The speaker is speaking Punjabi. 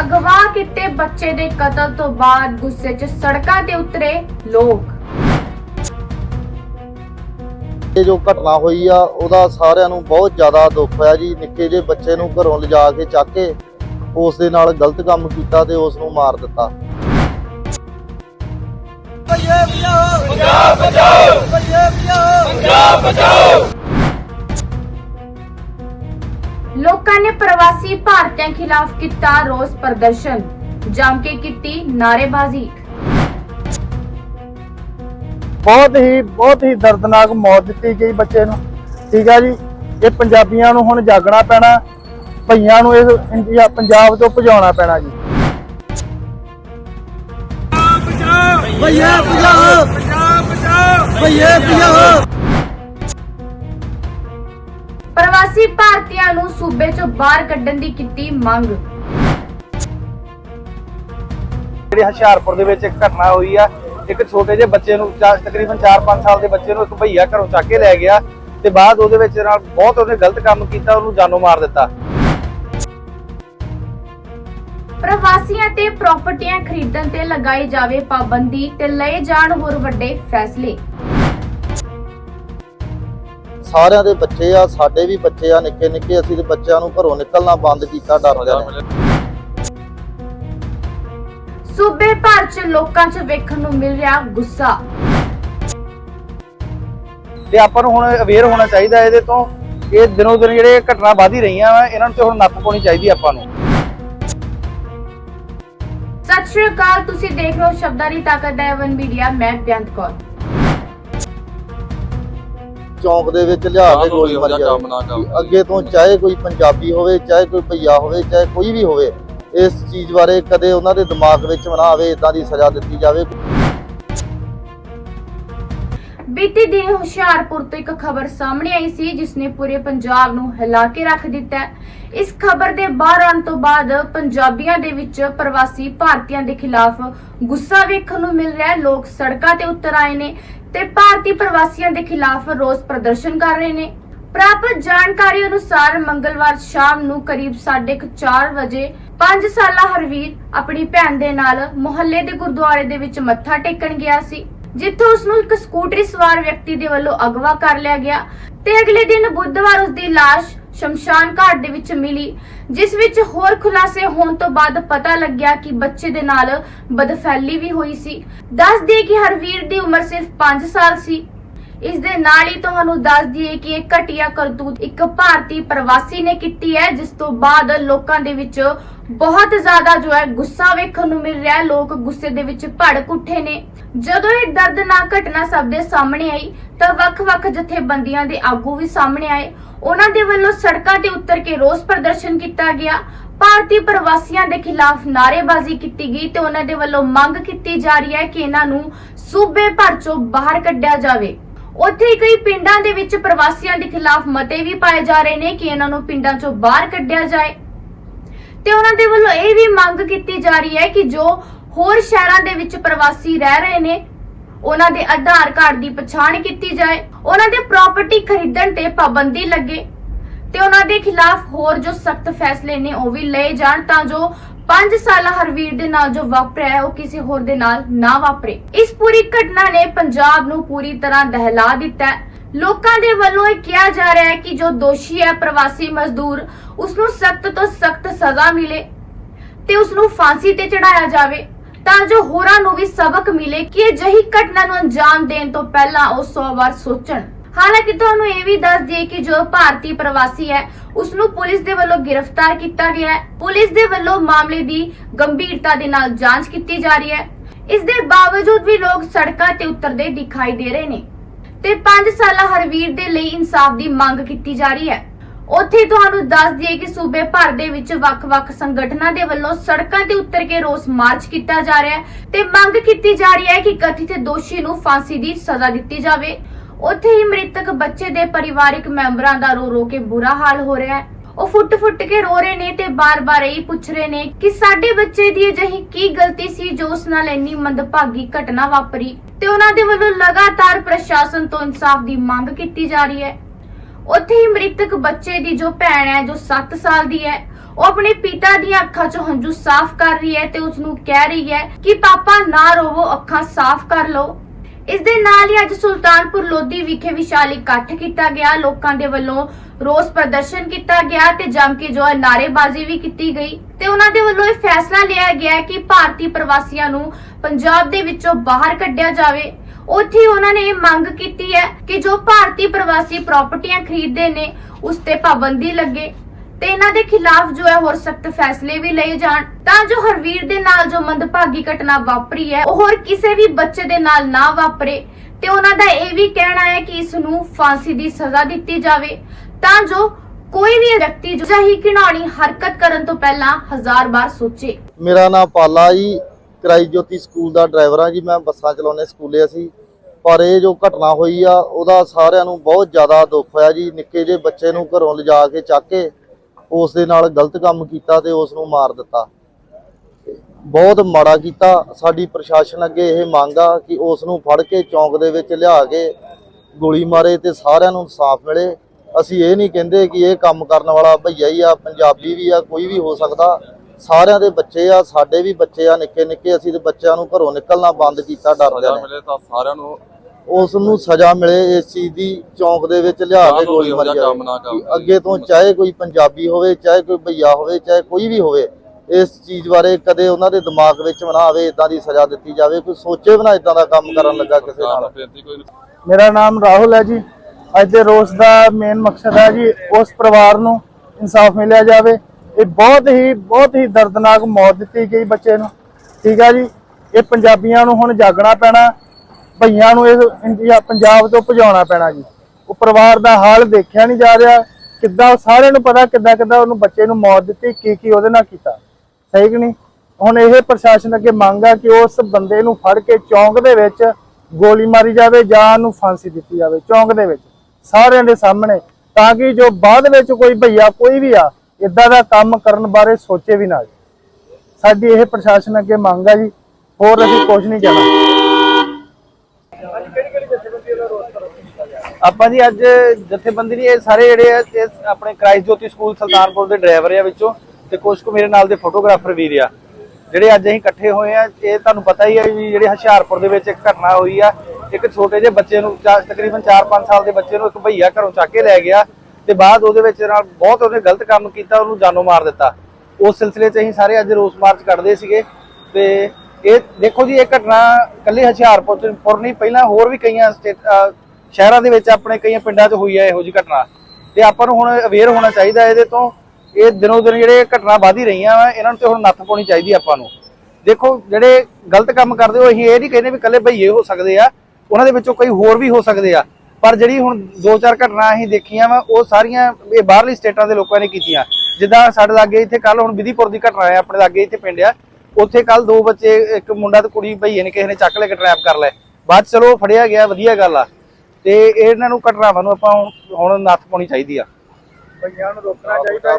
ਅਗਵਾ ਕੀਤੇ ਬੱਚੇ ਦੇ ਕਤਲ ਤੋਂ ਬਾਅਦ ਗੁੱਸੇ 'ਚ ਸੜਕਾਂ ਤੇ ਉਤਰੇ ਲੋਕ। ਇਹ ਜੋ ਘਟਨਾ ਹੋਈ ਆ ਉਹਦਾ ਸਾਰਿਆਂ ਨੂੰ ਬਹੁਤ ਜ਼ਿਆਦਾ ਦੁੱਖ ਹੋਇਆ ਜੀ। ਨਿੱਕੇ ਜਿਹੇ ਬੱਚੇ ਨੂੰ ਘਰੋਂ ਲਿਜਾ ਕੇ ਚੱਕ ਕੇ ਉਸ ਦੇ ਨਾਲ ਗਲਤ ਕੰਮ ਕੀਤਾ ਤੇ ਉਸ ਨੂੰ ਮਾਰ ਦਿੱਤਾ। ਲੋਕਾਂ ਨੇ ਪ੍ਰਵਾਸੀ ਭਾਰਤੀਆਂ ਖਿਲਾਫ ਕੀਤਾ ਰੋਸ ਪ੍ਰਦਰਸ਼ਨ। ਜਮ ਕੇ ਕੀਤੀ ਨਾਅਰੇਬਾਜ਼ੀ। ਬਹੁਤ ਹੀ ਬਹੁਤ ਹੀ ਦਰਦਨਾਕ ਮੌਤ ਦਿੱਤੀ ਗਈ ਬੱਚੇ ਨੂੰ। ਠੀਕ ਆ ਜੀ? ਇਹ ਪੰਜਾਬੀਆਂ ਨੂੰ ਹੁਣ ਜਾਗਣਾ ਪੈਣਾ ਭਈਆਂ ਨੂੰ ਇਹ ਇੰਡੀਆ ਪੰਜਾਬ ਤੋਂ ਭਜਾਉਣਾ ਪੈਣਾ ਜੀ। ਭਈਆ ਭਜਾਓ ਭਈਆ ਭਜਾਓ। ਪ੍ਰਵਾਸੀ ਭਾਰਤੀਆਂ ਨੂੰ ਸੂਬੇ 'ਚੋਂ ਬਾਹਰ ਕੱਢਣ ਦੀ ਕੀਤੀ ਮੰਗ। ਜਿਹੜੇ ਹੁਸ਼ਿਆਰਪੁਰ ਦੇ ਵਿੱਚ ਇੱਕ ਘਟਨਾ ਹੋਈ ਆ ਇੱਕ ਛੋਟੇ ਜਿਹੇ ਬੱਚੇ ਨੂੰ ਤਕਰੀਬਨ 4-5 ਸਾਲ ਦੇ ਬੱਚੇ ਨੂੰ ਇੱਕ ਭਈਆ ਘਰੋਂ ਚੱਕ ਕੇ ਲੈ ਗਿਆ ਤੇ ਬਾਅਦ ਉਹਦੇ ਵਿੱਚ ਨਾਲ ਬਹੁਤ ਉਹਨੇ ਗਲਤ ਕੰਮ ਕੀਤਾ ਉਹਨੂੰ ਜਾਨੋਂ ਮਾਰ ਦਿੱਤਾ। ਪ੍ਰਵਾਸੀਆਂ ਤੇ ਪ੍ਰਾਪਰਟੀਆਂ ਖਰੀਦਣ ਤੇ ਲਗਾਈ ਜਾਵੇ ਪਾਬੰਦੀ ਤੇ ਲਏ ਜਾਣ ਹੋਰ ਵੱਡੇ ਫੈਸਲੇ। ਸਾਰਿਆਂ ਦੇ ਬੱਚੇ ਆ ਸਾਡੇ ਵੀ ਬੱਚੇ ਆ ਨਿੱਕੇ ਨਿੱਕੇ ਅਸੀਂ ਤੇ ਬੱਚਿਆਂ ਨੂੰ ਘਰੋਂ ਨਿਕਲਣਾ ਬੰਦ ਕੀਤਾ ਡਰਦੇ ਨੇ। ਸੂਬੇ ਭਰ 'ਚ ਲੋਕਾਂ 'ਚ ਵੇਖਣ ਨੂੰ ਮਿਲ ਰਿਹਾ ਗੁੱਸਾ। ਤੇ ਆਪਾਂ ਨੂੰ ਹੁਣ ਅਵੇਅਰ ਹੋਣਾ ਚਾਹੀਦਾ ਇਹਦੇ ਤੋਂ ਇਹ ਦਿਨੋਂ ਦਿਨ ਜਿਹੜੇ ਘਟਨਾ ਵਧ ਹੀ ਰਹੀਆਂ ਵਾ ਇਹਨਾਂ ਨੂੰ ਤੇ ਹੁਣ ਨੱਥ ਪਾਉਣੀ ਚਾਹੀਦੀ ਆਪਾਂ ਨੂੰ। ਸਤਿ ਸ਼੍ਰੀ ਅਕਾਲ ਤੁਸੀਂ ਦੇਖ ਰਹੇ ਹੋ ਸ਼ਬਦਾਂ ਦੀ ਤਾਕਤ ਦਾ ਐਵਨ ਮੀਡੀਆ ਮੈਂ ਬੇਅੰਤ ਕੌਰ। ਚੌਂਕ ਦੇ ਵਿੱਚ ਲਿਆ ਕੇ ਗੋਲੀ ਮਾਰੀ ਜਾਂਦੀ। ਅੱਗੇ ਤੋਂ ਚਾਹੇ ਕੋਈ ਪੰਜਾਬੀ ਹੋਵੇ ਚਾਹੇ ਕੋਈ ਭਈਆ ਹੋਵੇ ਚਾਹੇ ਕੋਈ ਵੀ ਹੋਵੇ ਇਸ ਚੀਜ਼ ਬਾਰੇ ਕਦੇ ਉਹਨਾਂ ਦੇ ਦਿਮਾਗ ਵਿੱਚ ਨਾ ਆਵੇ ਇਦਾਂ ਦੀ ਸਜ਼ਾ ਦਿੱਤੀ ਜਾਵੇ ਬੀਤੀ ਦਿਨ ਹੁਸ਼ਿਆਰਪੁਰ ਤੋਂ ਇੱਕ ਖਬਰ ਸਾਹਮਣੇ ਆਈ ਸੀ ਜਿਸ ਨੇ ਪੂਰੇ ਪੰਜਾਬ ਨੂੰ ਹਿਲਾ ਕੇ ਰੱਖ ਦਿੱਤਾ ਹੈ। ਇਸ ਖਬਰ ਦੇ ਬਾਹਰ ਆਉਣ ਤੋਂ ਬਾਅਦ ਪੰਜਾਬੀਆਂ ਦੇ ਵਿੱਚ ਪ੍ਰਵਾਸੀ ਭਾਰਤੀਆਂ ਦੇ ਖਿਲਾਫ ਗੁੱਸਾ ਵੇਖਣ ਨੂੰ ਮਿਲ ਰਿਹਾ ਹੈ ਲੋਕ ਸੜਕਾਂ ਤੇ ਉਤਰ ਆਏ ਨੇ ਤੇ ਭਾਰਤੀ ਪ੍ਰਵਾਸੀਆਂ ਦੇ ਖਿਲਾਫ ਰੋਸ ਪ੍ਰਦਰਸ਼ਨ ਕਰ ਰਹੇ ਨੇ। ਪ੍ਰਾਪਤ ਜਾਣਕਾਰੀ ਅਨੁਸਾਰ ਮੰਗਲਵਾਰ ਸ਼ਾਮ ਨੂੰ ਕਰੀਬ 4:30 ਵਜੇ 5 ਸਾਲਾ ਹਰਵੀਰ ਆਪਣੀ ਭੈਣ ਦੇ ਨਾਲ ਮੁਹੱਲੇ ਦੇ ਗੁਰਦੁਆਰੇ ਦੇ ਵਿੱਚ ਮੱਥਾ ਟੇਕਣ ਗਿਆ ਸੀ, ਜਿੱਥੇ ਉਸ ਨੂੰ ਇੱਕ ਸਕੂਟਰੀ ਸਵਾਰ ਵਿਅਕਤੀ ਦੇ ਵੱਲੋਂ ਅਗਵਾ ਕਰ ਲਿਆ ਗਿਆ ਤੇ ਅਗਲੇ ਦਿਨ ਬੁੱਧਵਾਰ ਉਸ ਦੀ ਲਾਸ਼ ਸ਼ਮਸ਼ਾਨ ਘਾਟ ਦੇ ਵਿੱਚ ਮਿਲੀ, ਜਿਸ ਵਿੱਚ ਹੋਰ ਖੁਲਾਸੇ ਹੋਣ ਤੋਂ ਬਾਅਦ ਪਤਾ ਲੱਗਿਆ ਕਿ ਬੱਚੇ ਦੇ ਨਾਲ ਬਦਫੈਲੀ ਵੀ ਹੋਈ ਸੀ। ਦੱਸ ਦਈਏ ਕਿ ਹਰਵੀਰ ਦੀ ਉਮਰ ਸਿਰਫ 5 ਸਾਲ ਸੀ। ਇਸ ਦੇ ਨਾਲ ਹੀ ਤੁਹਾਨੂੰ ਦੱਸ ਦਈਏ ਕਿ ਇਹ ਘਟੀਆ ਕਰਤੂਤ ਇੱਕ ਭਾਰਤੀ ਪ੍ਰਵਾਸੀ ਨੇ ਕੀਤੀ ਹੈ, ਜਿਸ ਤੋਂ ਬਾਅਦ ਲੋਕਾਂ ਦੇ ਵਿੱਚ ਬਹੁਤ ਜ਼ਿਆਦਾ ਜੋ ਹੈ ਗੁੱਸਾ ਵੇਖਣ ਨੂੰ ਮਿਲ ਰਿਹਾ ਲੋਕ ਗੁੱਸੇ ਦੇ ਵਿੱਚ ਭੜਕ ਉੱਠੇ ਨੇ। ਜਦੋਂ ਇਹ ਦਰਦਨਾਕ ਘਟਨਾ ਸਭ ਦੇ ਸਾਹਮਣੇ ਆਈ, ਤਾਂ ਵੱਖ-ਵੱਖ ਜਥੇਬੰਦੀਆਂ ਦੇ ਆਗੂ ਵੀ ਸਾਹਮਣੇ ਆਏ। ਉਹਨਾਂ ਦੇ ਵੱਲੋਂ ਸੜਕਾਂ ਤੇ ਉਤਰ ਕੇ ਰੋਸ ਪ੍ਰਦਰਸ਼ਨ ਕੀਤਾ ਗਿਆ। ਭਾਰਤੀ ਪ੍ਰਵਾਸੀਆਂ ਦੇ ਖਿਲਾਫ ਨਾਅਰੇਬਾਜ਼ੀ ਕੀਤੀ ਗਈ ਤੇ ਉਹਨਾਂ ਦੇ ਵੱਲੋਂ ਮੰਗ ਕੀਤੀ ਜਾ ਰਹੀ ਹੈ ਕਿ ਇਹਨਾਂ ਨੂੰ ਸੂਬੇ ਭਰ ਚੋਂ ਬਾਹਰ ਕੱਢਿਆ ਜਾਵੇ। ਉੱਥੇ ਕਈ ਪਿੰਡਾਂ ਦੇ ਵਿੱਚ ਪ੍ਰਵਾਸੀਆਂ ਦੇ ਖਿਲਾਫ ਮਤੇ ਵੀ ਪਾਏ ਜਾ ਰਹੇ ਨੇ ਕਿ ਇਹਨਾਂ ਨੂੰ ਪਿੰਡਾਂ ਚੋਂ ਬਾਹਰ ਕੱਢਿਆ ਜਾਏ। ਤੇ ਉਹਨਾਂ ਦੇ ਵੱਲੋਂ ਇਹ ਵੀ ਮੰਗ ਕੀਤੀ ਜਾ ਰਹੀ ਹੈ ਕਿ ਜੋ ਹੋਰ ਸ਼ਹਿਰਾਂ ਦੇ ਵਿੱਚ ਪ੍ਰਵਾਸੀ ਰਹਿ ਰਹੇ ਨੇ, ਉਹਨਾਂ ਦੇ ਆਧਾਰ ਕਾਰਡ ਦੀ ਪਛਾਣ ਕੀਤੀ ਜਾਏ, ਉਹਨਾਂ ਦੇ ਪ੍ਰਾਪਰਟੀ ਖਰੀਦਣ ਤੇ ਪਾਬੰਦੀ ਲੱਗੇ ਤੇ ਉਹਨਾਂ ਦੇ ਖਿਲਾਫ ਹੋਰ ਜੋ ਸਖਤ ਫੈਸਲੇ ਨੇ ਉਹ ਵੀ ਲਏ ਜਾਣ ਤਾਂ ਜੋ 5 ਸਾਲਾ ਹਰਵੀਰ ਦੇ ਨਾਲ ਜੋ ਵਾਪਰਿਆ ਹੈ, ਉਹ ਕਿਸੇ ਹੋਰ ਦੇ ਨਾਲ ਨਾ ਵਾਪਰੇ। ਇਸ ਪੂਰੀ ਘਟਨਾ ਨੇ ਪੰਜਾਬ ਨੂੰ ਪੂਰੀ ਤਰ੍ਹਾਂ ਦਹਿਲਾ ਦਿੱਤਾ ਲੋਕਾਂ ਦੇ ਵੱਲੋਂ ਇਹ ਕਿਹਾ ਜਾ ਰਿਹਾ ਹੈ ਕਿ ਜੋ ਦੋਸ਼ੀ ਹੈ, ਪ੍ਰਵਾਸੀ ਮਜ਼ਦੂਰ ਉਸ ਨੂੰ ਸਖਤ ਤੋਂ ਸਖਤ ਸਜ਼ਾ ਮਿਲੇ ਤੇ ਉਸ ਨੂੰ ਫਾਂਸੀ ਤੇ ਚੜਾਇਆ ਜਾਵੇ, ਤਾਂ ਜੋ ਹੋਰਾਂ ਨੂੰ ਵੀ ਸਬਕ ਮਿਲੇ ਕਿ ਅਜਿਹੀ ਘਟਨਾ ਨੂੰ ਅੰਜਾਮ ਦੇਣ ਤੋਂ ਪਹਿਲਾਂ ਉਹ 100 ਵਾਰ ਸੋਚਣ। ਹਾਲਾਂਕਿ ਤੁਹਾਨੂੰ ਇਹ ਵੀ ਦੱਸ ਦਈਏ ਕਿ ਜੋ ਭਾਰਤੀ ਪ੍ਰਵਾਸੀ ਹੈ ਉਸ ਨੂੰ ਪੁਲਿਸ ਦੇ ਵੱਲੋਂ ਗ੍ਰਿਫਤਾਰ ਕੀਤਾ ਗਿਆ ਹੈ। ਪੁਲਿਸ ਦੇ ਵੱਲੋਂ ਮਾਮਲੇ ਦੀ ਗੰਭੀਰਤਾ ਦੇ ਨਾਲ ਜਾਂਚ ਕੀਤੀ ਜਾ ਰਹੀ ਹੈ। ਇਸ ਦੇ ਬਾਵਜੂਦ ਵੀ ਲੋਕ ਸੜਕਾਂ ਤੇ ਉਤਰਦੇ ਦਿਖਾਈ ਦੇ ਰਹੇ ਨੇ ਤੇ 5 ਸਾਲਾ ਹਰਵੀਰ ਦੇ ਲਈ ਇਨਸਾਫ ਦੀ ਮੰਗ ਕੀਤੀ ਜਾ ਰਹੀ ਹੈ। ਉੱਥੇ ਤੁਹਾਨੂੰ ਦੱਸ ਦਈਏ ਕਿ ਸੂਬੇ ਭਰ ਦੇ ਵਿੱਚ ਵੱਖ-ਵੱਖ ਸੰਗਠਨਾਂ ਦੇ ਵੱਲੋਂ ਸੜਕਾਂ ਤੇ ਉਤਰ ਕੇ ਰੋਸ ਮਾਰਚ ਕੀਤਾ ਜਾ ਰਿਹਾ ਹੈ ਤੇ ਮੰਗ ਕੀਤੀ ਜਾ ਰਹੀ ਹੈ ਕਿ ਕਥਿਤ ਦੋਸ਼ੀ ਨੂੰ ਫਾਂਸੀ ਦੀ ਸਜ਼ਾ ਦਿੱਤੀ ਜਾਵੇ। ਉੱਥੇ ਹੀ ਮ੍ਰਿਤਕ ਬੱਚੇ ਦੇ ਪਰਿਵਾਰਕ ਮੈਂਬਰਾਂ ਦਾ ਰੋ ਰੋ ਕੇ ਬੁਰਾ ਹਾਲ ਹੋ ਰਿਹਾ ਹੈ। ਉਹ ਫੁੱਟ-ਫੁੱਟ ਕੇ ਰੋ ਰਹੇ ਨੇ ਤੇ ਬਾਰ-ਬਾਰ ਇਹ ਪੁੱਛ ਰਹੇ ਨੇ ਕਿ ਸਾਡੇ ਬੱਚੇ ਦੀ ਅਜਿਹੀ ਕੀ ਗਲਤੀ ਸੀ ਜੋ ਉਸ ਨਾਲ ਇੰਨੀ ਮੰਦਭਾਗੀ ਘਟਨਾ ਵਾਪਰੀ? ਤੇ ਉਹਨਾਂ ਦੇ ਵੱਲੋਂ ਲਗਾਤਾਰ ਪ੍ਰਸ਼ਾਸਨ ਤੋਂ ਇਨਸਾਫ ਦੀ ਮੰਗ ਕੀਤੀ ਜਾ ਰਹੀ ਹੈ। ਉੱਥੇ ਹੀ ਮ੍ਰਿਤਕ ਬੱਚੇ ਦੀ ਜੋ ਭੈਣ ਹੈ, ਜੋ 7 ਸਾਲ ਦੀ ਹੈ, ਉਹ ਆਪਣੇ ਪਿਤਾ ਦੀਆਂ ਅੱਖਾਂ 'ਚੋਂ ਹੰਝੂ ਸਾਫ਼ ਕਰ ਰਹੀ ਹੈ ਤੇ ਉਸ ਨੂੰ ਕਹਿ ਰਹੀ ਹੈ ਕਿ ਪਾਪਾ ਨਾ ਰੋਵੋ, ਅੱਖਾਂ ਸਾਫ਼ ਕਰ ਲਓ। ਇਸ ਦੇ ਨਾਲ ਹੀ ਅੱਜ ਸੁਲਤਾਨਪੁਰ ਲੋਧੀ ਵਿਖੇ ਵਿਸ਼ਾਲ ਇਕੱਠ ਕੀਤਾ ਗਿਆ। ਲੋਕਾਂ ਦੇ ਵੱਲੋਂ ਰੋਸ ਪ੍ਰਦਰਸ਼ਨ ਕੀਤਾ ਗਿਆ ਤੇ ਜੰਮ ਕੇ ਜੋ ਹੈ ਵੀ ਕੀਤੀ ਗਈ। ਤੇ ਉਹਨਾਂ ਦੇ ਵੱਲੋਂ ਇਹ ਫੈਸਲਾ ਲਿਆ ਗਿਆ ਕਿ ਭਾਰਤੀ ਪ੍ਰਵਾਸੀਆਂ ਨੂੰ ਪੰਜਾਬ ਦੇ ਵਿੱਚੋਂ ਬਾਹਰ ਕੱਢਿਆ ਜਾਵੇ। ਉੱਥੇ ਹੀ ਉਹਨਾਂ ਨੇ ਇਹ ਮੰਗ ਕੀਤੀ ਹੈ ਕਿ ਜੋ ਭਾਰਤੀ ਪ੍ਰਵਾਸੀ ਪ੍ਰਾਪਰਟੀਆਂ ਖਰੀਦਦੇ ਨੇ, ਉਸ ਤੇ ਪਾਬੰਦੀ ਲੱਗੇ। ਤੇ ਇਹਨਾਂ ਦੇ ਖਿਲਾਫ ਜੋ ਹੈ ਹੋਰ ਸਖਤ ਫੈਸਲੇ ਵੀ ਲਏ ਜਾਣ, ਤਾਂ ਜੋ ਹਰਵੀਰ ਦੇ ਨਾਲ ਜੋ ਮੰਦਭਾਗੀ ਘਟਨਾ ਵਾਪਰੀ ਹੈ, ਉਹ ਹੋਰ ਕਿਸੇ ਵੀ ਬੱਚੇ ਦੇ ਨਾਲ ਨਾ ਵਾਪਰੇ। ਤੇ ਉਹਨਾਂ ਦਾ ਇਹ ਵੀ ਕਹਿਣਾ ਹੈ ਕਿ ਇਸ ਨੂੰ ਫਾਂਸੀ ਦੀ ਸਜ਼ਾ ਦਿੱਤੀ ਜਾਵੇ, ਤਾਂ ਜੋ ਕੋਈ ਵੀ ਵਿਅਕਤੀ ਜੋ ਜਹੀ ਘਿਨਾਉਣੀ ਹਰਕਤ ਕਰਨ ਤੋਂ ਪਹਿਲਾਂ ਹਜ਼ਾਰ ਵਾਰ ਸੋਚੇ। ਮੇਰਾ ਨਾਮ ਪਾਲਾ ਜੀ, ਕਰਾਈ ਜੋਤੀ ਸਕੂਲ ਦਾ ਡਰਾਈਵਰ ਆ ਜੀ, ਮੈਂ ਬੱਸਾਂ ਚਲਾਉਂਦੇ ਸਕੂਲੇ ਅਸੀਂ। ਪਰ ਇਹ ਜੋ ਘਟਨਾ ਹੋਈ ਆ, ਉਹਦਾ ਸਾਰਿਆਂ ਨੂੰ ਬਹੁਤ ਜ਼ਿਆਦਾ ਦੁੱਖ ਹੋਇਆ ਜੀ, ਨਿੱਕੇ ਜਿਹੇ ਬੱਚੇ ਨੂੰ ਘਰੋਂ ਲਿਜਾ ਕੇ ਚੱਕ ਕੇ ਉਸ ਦੇ ਨਾਲ ਗਲਤ ਕੰਮ ਕੀਤਾ ਤੇ ਉਸ ਨੂੰ ਮਾਰ ਦਿੱਤਾ। ਬਹੁਤ ਮਾੜਾ ਕੀਤਾ। ਸਾਡੀ ਪ੍ਰਸ਼ਾਸਨ ਅੱਗੇ ਇਹ ਮੰਗ ਆ ਕਿ ਉਸ ਨੂੰ ਫੜ ਕੇ ਚੌਂਕ ਦੇ ਵਿੱਚ ਲਿਆ ਕੇ ਗੋਲੀ ਮਾਰੇ ਤੇ ਸਾਰਿਆਂ ਨੂੰ ਇਨਸਾਫ ਮਿਲੇ। ਅਸੀਂ ਇਹ ਨਹੀਂ ਕਹਿੰਦੇ ਕਿ ਇਹ ਕੰਮ ਕਰਨ ਵਾਲਾ ਭਈਆ ਹੀ ਆ, ਪੰਜਾਬੀ ਵੀ ਆ, ਕੋਈ ਵੀ ਹੋ ਸਕਦਾ। ਸਾਰਿਆਂ ਦੇ ਬੱਚੇ ਆ, ਸਾਡੇ ਵੀ ਬੱਚੇ ਆ ਨਿੱਕੇ ਨਿੱਕੇ ਅਸੀਂ ਤੇ ਬੱਚਿਆਂ ਨੂੰ ਘਰੋਂ ਨਿਕਲਣਾ ਬੰਦ ਕੀਤਾ, ਡਰ ਸਜ਼ਾ ਮਿਲੇ ਤਾਂ ਸਾਰਿਆਂ ਨੂੰ ਉਸ ਨੂੰ ਸਜ਼ਾ ਮਿਲੇ ਇਸ ਚੀਜ਼ ਦੀ ਚੌਂਕ ਦੇ ਵਿੱਚ ਲਿਆ ਕੇ ਗੋਲੀ ਮਾਰੀ ਜਾਵੇ। ਅੱਗੇ ਤੋਂ ਚਾਹੇ ਕੋਈ ਪੰਜਾਬੀ ਹੋਵੇ ਚਾਹੇ ਕੋਈ ਭਈਆ ਹੋਵੇ ਚਾਹੇ ਕੋਈ ਵੀ ਹੋਵੇ ਇਸ ਚੀਜ਼ ਬਾਰੇ ਕਦੇ ਉਹਨਾਂ ਦੇ ਦਿਮਾਗ ਵਿੱਚ ਨਾ ਆਵੇ ਇਦਾਂ ਦੀ ਸਜ਼ਾ ਦਿੱਤੀ ਜਾਵੇ ਕੋਈ ਸੋਚੇ ਨਾ ਇਦਾਂ ਦਾ ਕੰਮ ਕਰਨ ਲੱਗਾ ਕਿਸੇ ਨਾਲ। ਮੇਰਾ ਨਾਮ ਰਾਹੁਲ ਹੈ ਜੀ। ਅੱਜ ਦੇ ਰੋਸ ਦਾ ਮੇਨ ਮਕਸਦ ਹੈ ਜੀ ਉਸ ਪਰਿਵਾਰ ਨੂੰ ਇਨਸਾਫ ਮਿਲਿਆ ਜਾਵੇ। ਇਹ ਬਹੁਤ ਹੀ ਬਹੁਤ ਹੀ ਦਰਦਨਾਕ ਮੌਤ ਦਿੱਤੀ ਗਈ ਬੱਚੇ ਨੂੰ। ਠੀਕ ਹੈ ਜੀ ਇਹ ਪੰਜਾਬੀਆਂ ਨੂੰ ਹੁਣ ਜਾਗਣਾ ਪੈਣਾ। ਭਈਆਂ ਨੂੰ ਇਹ ਇੰਡੀਆ ਪੰਜਾਬ ਤੋਂ ਭਜਾਉਣਾ ਪੈਣਾ ਜੀ। ਉਹ ਪਰਿਵਾਰ ਦਾ ਹਾਲ ਦੇਖਿਆ ਨਹੀਂ ਜਾ ਰਿਹਾ। ਕਿੱਦਾਂ ਸਾਰਿਆਂ ਨੂੰ ਪਤਾ ਕਿੱਦਾਂ ਕਿੱਦਾਂ ਉਹਨੂੰ ਬੱਚੇ ਨੂੰ ਮੌਤ ਦਿੱਤੀ, ਕੀ ਕੀ ਉਹਦੇ ਨਾਲ ਕੀਤਾ। ਸਹੀ ਕਿ ਨਹੀਂ? ਹੁਣ ਇਹ ਪ੍ਰਸ਼ਾਸਨ ਅੱਗੇ ਮੰਗ ਆ ਕਿ ਉਸ ਬੰਦੇ ਨੂੰ ਫੜ ਕੇ ਚੌਂਕ ਦੇ ਵਿੱਚ ਗੋਲੀ ਮਾਰੀ ਜਾਵੇ ਜਾਂ ਉਹਨੂੰ ਫਾਂਸੀ ਦਿੱਤੀ ਜਾਵੇ, ਚੌਂਕ ਦੇ ਵਿੱਚ। ਸਾਰਿਆਂ ਦੇ ਸਾਹਮਣੇ। ਤਾਂ ਕਿ ਜੋ ਬਾਅਦ ਵਿੱਚ ਕੋਈ ਭਈਆ, ਕੋਈ ਵੀ ਆ, ਇਦਾਂ ਦਾ ਕੰਮ ਕਰਨ ਬਾਰੇ ਸੋਚੇ ਵੀ ਨਾ ਸਾਡੀ ਇਹ ਪ੍ਰਸ਼ਾਸਨ ਅੱਗੇ ਮੰਗ ਆ ਜੀ। ਹੋਰ ਅਸੀਂ ਕੁਝ ਨਹੀਂ ਕਹਿਣਾ। ਆਪਾਂ ਜੀ ਅੱਜ ਜਥੇਬੰਦੀ ਦੀ ਇਹ ਸਾਰੇ ਜਿਹੜੇ ਆ, ਇਹ ਆਪਣੇ ਕ੍ਰਾਈਸ ਜੋਤੀ ਸਕੂਲ ਸੁਲਤਾਨਪੁਰ ਦੇ ਡਰਾਈਵਰ ਆ ਵਿੱਚੋਂ ਤੇ ਕੁਝ ਕੁ ਮੇਰੇ ਨਾਲ ਦੇ ਫੋਟੋਗ੍ਰਾਫਰ ਵੀ ਆ। ਜਿਹੜੇ ਅੱਜ ਅਸੀਂ ਇਕੱਠੇ ਹੋਏ ਆ, ਇਹ ਤੁਹਾਨੂੰ ਪਤਾ ਹੀ ਹੈ ਵੀ ਜਿਹੜੇ ਹੁਸ਼ਿਆਰਪੁਰ ਦੇ ਵਿੱਚ ਇੱਕ ਘਟਨਾ ਹੋਈ ਆ, ਇੱਕ ਛੋਟੇ ਜਿਹੇ ਬੱਚੇ ਨੂੰ ਚਾ- ਤਕਰੀਬਨ 4-5 ਸਾਲ ਦੇ ਬੱਚੇ ਨੂੰ ਇੱਕ ਭਈਆ ਘਰੋਂ ਚੱਕ ਕੇ ਲੈ ਗਿਆ ਤੇ ਬਾਅਦ ਉਹਦੇ ਵਿੱਚ ਨਾਲ ਬਹੁਤ ਉਹਨੇ ਗਲਤ ਕੰਮ ਕੀਤਾ, ਉਹਨੂੰ ਜਾਨੋਂ ਮਾਰ ਦਿੱਤਾ। ਉਸ ਸਿਲਸਿਲੇ 'ਚ ਅਸੀਂ ਸਾਰੇ ਅੱਜ ਰੋਸ ਮਾਰਚ ਕੱਢਦੇ ਸੀਗੇ ਤੇ ਇਹ ਦੇਖੋ ਜੀ, ਇਹ ਘਟਨਾ ਕੱਲੇ ਹੁਸ਼ਿਆਰਪੁਰ 'ਚ ਨਹੀਂ ਪਹਿਲਾਂ ਹੋਰ ਵੀ ਕਈਆਂ ਸਟੇਟ ਸ਼ਹਿਰਾਂ ਦੇ ਵਿੱਚ ਆਪਣੇ ਕਈਆਂ ਪਿੰਡਾਂ 'ਚ ਹੋਈ ਹੈ ਇਹੋ ਜਿਹੀ ਘਟਨਾ। ਤੇ ਆਪਾਂ ਨੂੰ ਹੁਣ ਅਵੇਅਰ ਹੋਣਾ ਚਾਹੀਦਾ ਇਹਦੇ ਤੋਂ, ਇਹ ਦਿਨੋ ਦਿਨ ਜਿਹੜੇ ਘਟਨਾ ਵਧ ਹੀ ਰਹੀਆਂ ਵਾ, ਇਹਨਾਂ ਨੂੰ ਤੇ ਹੁਣ ਨੱਥ ਪਾਉਣੀ ਚਾਹੀਦੀ ਆਪਾਂ ਨੂੰ। ਦੇਖੋ, ਜਿਹੜੇ ਗਲਤ ਕੰਮ ਕਰਦੇ ਹੋ ਅਸੀਂ ਇਹ ਨਹੀਂ ਕਹਿੰਦੇ ਵੀ ਕੱਲੇ ਭਈਏ ਹੋ ਸਕਦੇ ਆ, ਉਹਨਾਂ ਦੇ ਵਿੱਚੋਂ ਕਈ ਹੋਰ ਵੀ ਹੋ ਸਕਦੇ ਆ। ਪਰ ਜਿਹੜੀ ਹੁਣ ਦੋ ਚਾਰ ਘਟਨਾ ਅਸੀਂ ਦੇਖੀਆਂ ਵਾ, ਉਹ ਸਾਰੀਆਂ ਇਹ ਬਾਹਰਲੀ ਸਟੇਟਾਂ ਦੇ ਲੋਕਾਂ ਨੇ ਕੀਤੀਆਂ। ਜਿੱਦਾਂ ਸਾਡੇ ਲਾਗੇ ਇੱਥੇ ਕੱਲ ਹੁਣ ਵਿਧੀਪੁਰ ਦੀ ਘਟਨਾ ਹੈ ਆਪਣੇ ਲਾਗੇ ਇੱਥੇ ਪਿੰਡ ਆ, ਉੱਥੇ ਕੱਲ ਦੋ ਬੱਚੇ, ਇੱਕ ਮੁੰਡਾ ਤੇ ਕੁੜੀ ਭਈਏ ਨੇ ਕਿਸੇ ਨੇ ਚੱਕ ਲੈ ਕੇ ਟਰੈਪ ਕਰ ਲਏ ਬਾਅਦ ਚਲੋ ਫੜਿਆ ਗਿਆ, ਵਧੀਆ ਗੱਲ ਆ। ਤੇ ਇਹਨਾਂ ਨੂੰ ਘਟਨਾਵਾਂ ਨੂੰ ਆਪਾਂ ਹੁਣ- ਨੱਥ ਪਾਉਣੀ ਚਾਹੀਦੀ ਆ। ਭਈਆਂ ਨੂੰ ਰੋਕਣਾ ਚਾਹੀਦਾ